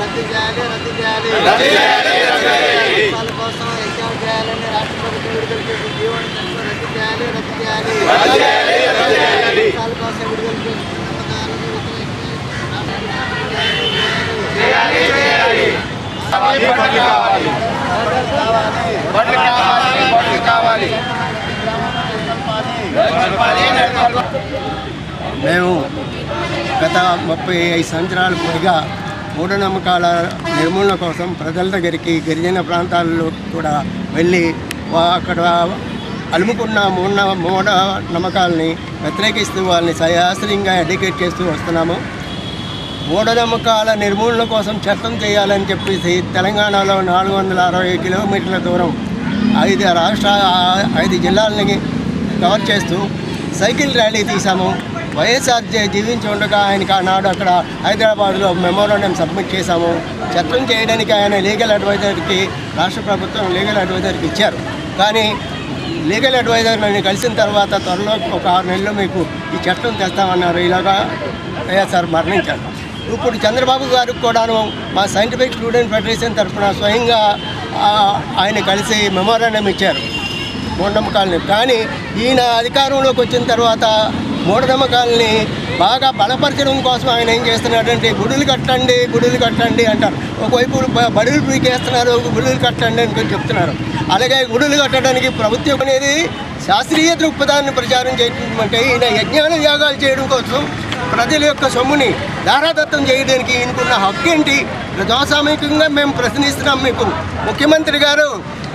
రద్దు చేయాలి రద్దు చేయాలి కోసం ఎగ్జామ్ చేయాలని రాష్ట్ర ప్రభుత్వం విడుదల చేసి జీవన రద్దు చేయాలి రద్దు చేయాలి మేము గత ముప్పై ఐదు సంవత్సరాల పైగా మూఢనమ్మకాల నిర్మూలన కోసం ప్రజల దగ్గరికి గిరిజన ప్రాంతాల్లో కూడా వెళ్ళి అక్కడ అలుముకున్న మూఢ మూఢ నమ్మకాలని వ్యతిరేకిస్తూ వాళ్ళని శాస్త్రీయంగా ఎడ్యుకేట్ చేస్తూ వస్తున్నాము. మూఢనమ్మకాల నిర్మూలన కోసం చట్టం చేయాలని చెప్పేసి తెలంగాణలో నాలుగు వందల అరవై కిలోమీటర్ల దూరం ఐదు రాష్ట్ర ఐదు జిల్లాలని కవర్ చేస్తూ సైకిల్ ర్యాలీ తీసాము వైఎస్ఆర్ జీవించి ఉండగా ఆయనకి ఆనాడు అక్కడ హైదరాబాద్లో మెమోరాండం సబ్మిట్ చేశాము. చట్టం చేయడానికి ఆయన లీగల్ అడ్వైజర్కి రాష్ట్ర ప్రభుత్వం లీగల్ అడ్వైజర్కి ఇచ్చారు. కానీ లీగల్ అడ్వైజర్ నన్ను కలిసిన తర్వాత త్వరలో ఒక ఆరు నెలలు మీకు ఈ చట్టం తెస్తామన్నారు. ఇలాగా వైఎస్ఆర్ మరణించారు. ఇప్పుడు చంద్రబాబు గారికి కూడాను మా సైంటిఫిక్ స్టూడెంట్ ఫెడరేషన్ తరఫున స్వయంగా ఆయన కలిసి మెమోరాండం ఇచ్చారు. మూఢనమ్మకాలని. కానీ ఈయన అధికారంలోకి వచ్చిన తర్వాత మూఢనమ్మకాలని బాగా బలపరచడం కోసం ఆయన ఏం చేస్తున్నాడంటే గుడులు కట్టండి గుడులు కట్టండి అంటారు. ఒకవైపు బడులు పీకేస్తున్నారు గుడులు కట్టండి అని చెప్తున్నారు. అలాగే గుడులు కట్టడానికి ప్రభుత్వం అనేది శాస్త్రీయ దృక్పథాన్ని ప్రచారం చేయడం అంటే ఈయన యజ్ఞాన యాగాలు చేయడం కోసం ప్రజల యొక్క సొమ్ముని దారాదత్తం చేయడానికి ఈయనకున్న హక్కు ఏంటి? ప్రజాస్వామికంగా మేము ప్రశ్నిస్తున్నాం మీకు. ముఖ్యమంత్రి గారు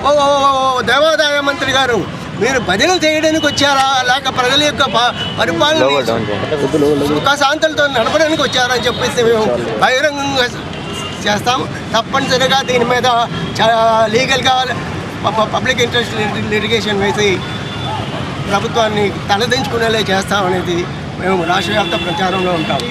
ఓ దేవాదాయ మంత్రి గారు మీరు భజనలు చేయడానికి వచ్చారా? లేక ప్రజల యొక్క పరిపాలన సుఖశాంతులతో నడపడానికి వచ్చారని చెప్పేసి మేము బహిరంగంగా చేస్తాం. తప్పనిసరిగా దీని మీద లీగల్గా పబ్లిక్ ఇంట్రెస్ట్ లిటిగేషన్ వేసి ప్రభుత్వాన్ని తలదించుకునేలా చేస్తామనేది మేము రాష్ట్రవ్యాప్త ప్రచారంలో ఉంటాం